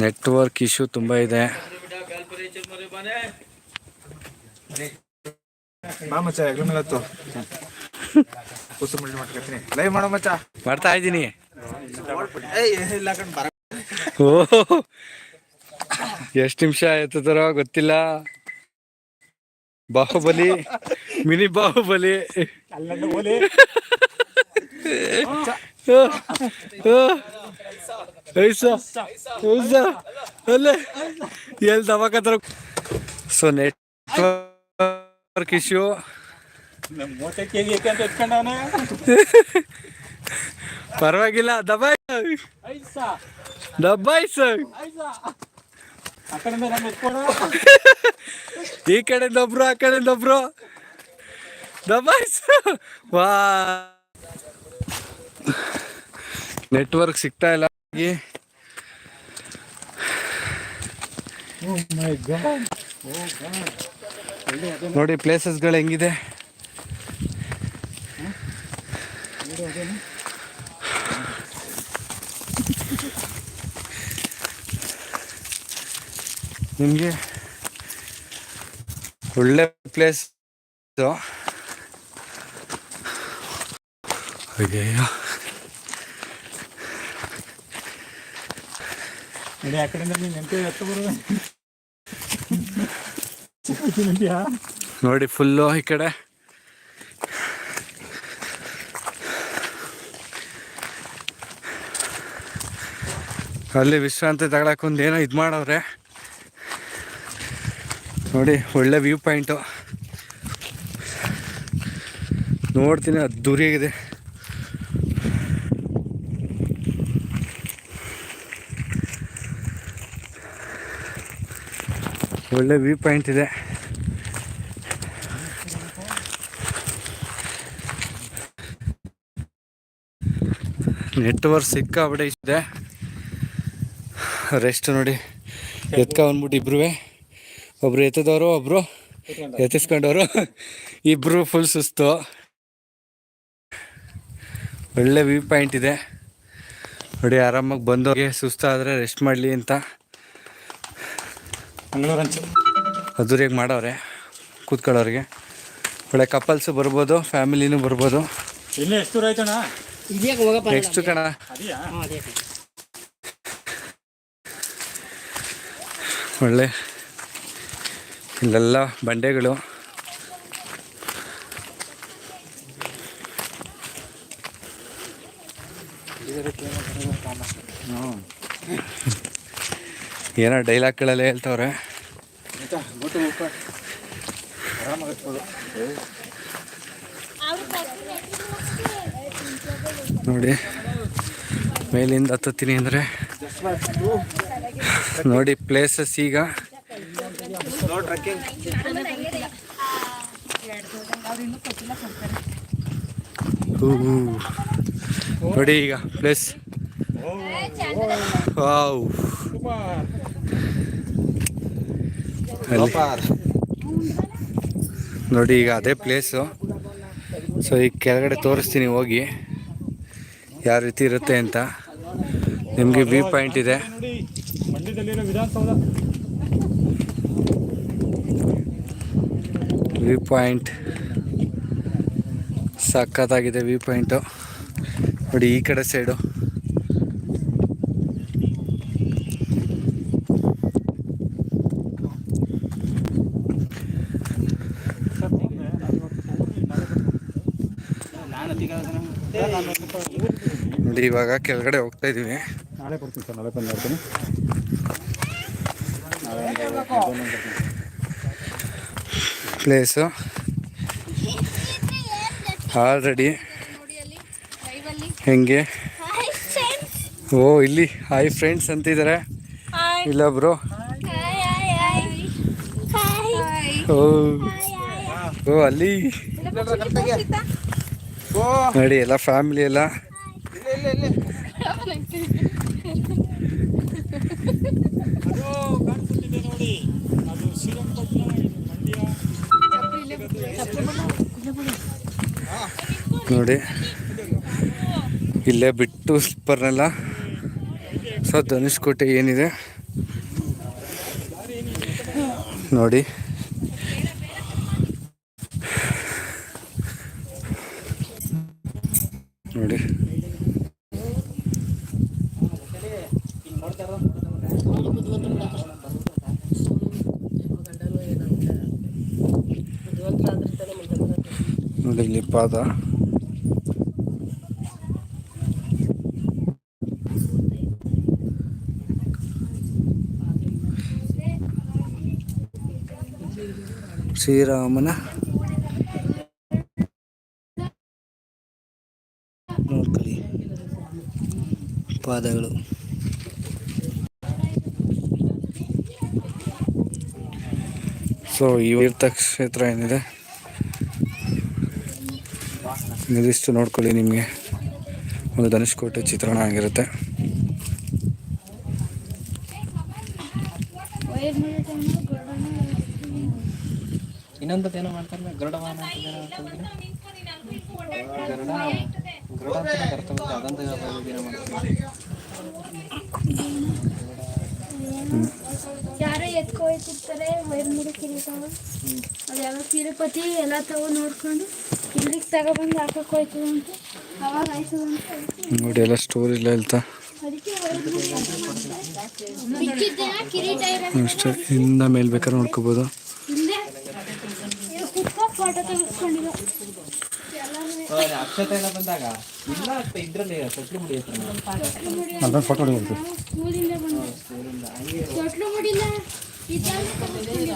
Network issue ತುಂಬ ಇದೆ. ಮಾಡ್ತಾ ಇದ್ದೀನಿ. ಓ ಎಷ್ಟು ನಿಮಿಷ ಎತ್ತದರೋ ಗೊತ್ತಿಲ್ಲ. ಬಾಹುಬಲಿ ಮಿನಿ ಬಾಹುಬಲಿ. ಅಲ್ಲೇ ಎಲ್ಲಿ ದವಾಖಾತ್ರ ಸೊ ನೆಟ್ವರ್ಕ್ ಇಶ್ಯೂ ಪರವಾಗಿಲ್ಲ ದಬಾಯ್ ದಬ್ಬಾಯ್ಸ ಈ ಕಡೆಯಿಂದ ಒಬ್ರು ಆ ಕಡೆಯಿಂದ ಒಬ್ರು ದಬಾಯ್ಸ ವಾ ನೆಟ್ವರ್ಕ್ ಸಿಗ್ತಾ ಇಲ್ಲ ನೋಡಿ ಪ್ಲೇಸಸ್ಗಳು ಹೆಂಗಿದೆ. ನಿಮಗೆ ಒಳ್ಳೆ ಪ್ಲೇಸ್. ಅಯ್ಯಯ್ಯೋ ನೋಡಿ ಆ ಕಡೆಯಿಂದ ನೀನು ಎಂತ ನೋಡಿ ಫುಲ್ಲು ಈ ಕಡೆ. ಅಲ್ಲಿ ವಿಶ್ರಾಂತಿ ತಗೊಳಕ್ ಒಂದು ಏನೋ ಇದು ಮಾಡವ್ರೆ ನೋಡಿ, ಒಳ್ಳೆ ವ್ಯೂ ಪಾಯಿಂಟು ನೋಡ್ತೀನಿ ಅದ್ದೂರಿಯಾಗಿದೆ ಒಳ್ಳೆ ವ್ಯೂ ಪಾಯಿಂಟ್ ಇದೆ. ನೆಟ್ವರ್ಕ್ ಸಿಕ್ಕಾಬಿಟ್ಟೆ ಇದೆ. ರೆಸ್ಟ್ ನೋಡಿ, ಎತ್ಕ ಬಂದ್ಬಿಟ್ಟು ಇಬ್ರು ಒಬ್ರು ಎತ್ತದವರು, ಒಬ್ರು ಎತ್ತಿಸ್ಕೊಂಡವರು. ಇಬ್ರು ಫುಲ್ ಸುಸ್ತು. ಒಳ್ಳೆ ವ್ಯೂ ಪಾಯಿಂಟ್ ಇದೆ. ನೋಡಿ, ಆರಾಮಾಗಿ ಬಂದೋಗಿ ಸುಸ್ತಾದರೆ ರೆಸ್ಟ್ ಮಾಡಲಿ ಅಂತ. ಮಂಗಳೂರು ಹಂಚು ಅದ್ದೂರಿಯಾಗಿ ಮಾಡವ್ರೆ ಕೂತ್ಕೊಳ್ಳೋರಿಗೆ. ಒಳ್ಳೆ ಕಪಲ್ಸು ಬರ್ಬೋದು ಫ್ಯಾಮಿಲಿನೂ ಬರ್ಬೋದು. ಇನ್ನೂ ಎಷ್ಟು ದೂರ ಆಯ್ತಣ್ಣ? ಎಷ್ಟು ಕಣ? ಅದೆಯಾ? ಒಳ್ಳೆ ಇಲ್ಲೆಲ್ಲ ಬಂಡೆಗಳು. ಏನೋ ಡೈಲಾಗ್ಗಳೆಲ್ಲ ಹೇಳ್ತವ್ರೆ? ನೋಡಿ ಮೇಲಿಂದ ಹತ್ತುತ್ತೀನಿ ಅಂದರೆ ನೋಡಿ ಪ್ಲೇಸಸ್ ಈಗ. ನೋಡಿ ಈಗ ಪ್ಲೇಸ್ ವಾವ್ ನೋಡಿ ಈಗ ಅದೇ ಪ್ಲೇಸು ಸೊ ಈಗ ಕೆಳಗಡೆ ತೋರಿಸ್ತೀನಿ ಹೋಗಿ. ಯಾವ ರೀತಿ ಇರುತ್ತೆ ಅಂತ. ನಿಮಗೆ ವ್ಯೂ ಪಾಯಿಂಟ್ ಇದೆ. ವ್ಯೂ ಪಾಯಿಂಟ್ ಸಖತ್ತಾಗಿದೆ ವ್ಯೂ ಪಾಯಿಂಟು ನೋಡಿ ಈ ಕಡೆ ಸೈಡು ನೋಡಿ ಇವಾಗ ಕೆಳಗಡೆ ಹೋಗ್ತಾ ಇದೀವಿ ನಾಳೆ ಬರ್ತೀನಿ ಸರ್ ನಾಳೆ ಬಂದು ನೋಡ್ತೀನಿ. ಪ್ಲೇಸು. ಆಲ್ರೆಡಿ ಹೆಂಗೆ? ಓ ಇಲ್ಲಿ ಹಾಯ್ ಫ್ರೆಂಡ್ಸ್ ಅಂತಿದ್ದಾರೆ. ಇಲ್ಲೊಬ್ರು. ಓ. ಓ ಅಲ್ಲಿ. ನೋಡಿ ಎಲ್ಲ ಫ್ಯಾಮಿಲಿ ಎಲ್ಲ. ನೋಡಿ ಇಲ್ಲೇ ಬಿಟ್ಟು ಸ್ಲಿಪ್ಪರ್ನೆಲ್ಲ. ಸೊ ಧನುಷ್ಕೋಟೆ ಏನಿದೆ? ನೋಡಿ. ನೋಡಿ. ನೋಡಿ ಇಲ್ಲಿ ಪಾದ. ಶ್ರೀರಾಮನ ಪಾದಗಳು. ಸೊ ಈ ತೀರ್ಥ ಕ್ಷೇತ್ರ ಏನಿದೆ? ಇದಿಷ್ಟು ನೋಡ್ಕೊಳ್ಳಿ ನಿಮಗೆ. ಒಂದು ಧನುಷ್ಕೋಟೆ ಚಿತ್ರಣ ಆಗಿರುತ್ತೆ. ಇನ್ನೊಂದು ಏನೋ ಮಾಡ್ತಾರೆ ಗರುಡವಾನ ಅಂತ ಏನೋ ಕರ್ತವ್ಯದ ಗರುಡ ಗರುಡ ಅಂತ ಬರ್ತದೆ ಅದಂತ ಏನೋ ಮಾಡ್ತಾರೆ ಯಾರೋ ಎತ್ಕೊಯ್ತಿರ್ತಾರೆ ವೈರ್ಮುಡಿ ಕಿರೀಟ ಅದ್ಯಾವ ತಿರುಪತಿ ಎಲ್ಲ ತಗೋ ನೋಡ್ಕೊಂಡು ಇಲ್ಲಿಗೆ ತಗೊಬಂದು ಹಾಕಕ್ ಹೋಯ್ತದ ಅಂತ ಅವಾಗ ಆಯ್ತದ ಅಂತ ನೋಡಿ ಎಲ್ಲ ಸ್ಟೋರಿ ಇಲ್ಲ ಹೇಳ್ತಾ. ಅಷ್ಟೇ ಇಂದ ಮೇಲೆ ಬೇಕಾದ್ರೆ ನೋಡ್ಕೋಬೋದು. ಅಕ್ಷತೆ ಎಲ್ಲ ಬಂದಾಗ ಇಲ್ಲ ಅಥವಾ ಇದ್ರಲ್ಲಿ ಸೊಟ್ಲು ಮುಡಿ ಅದನ್ನು ಫೋಟೋ ಹೊಡಿಬೇಕು ಸ್ಕೂಲಿಂದ ಬಂದು. ತೊಟ್ಲು ಮುಡಿಲ್ಲ ಇದ್ರಲ್ಲಿ ತೆಗೆಸ್ಕೊಂಡಿಲ್ಲ.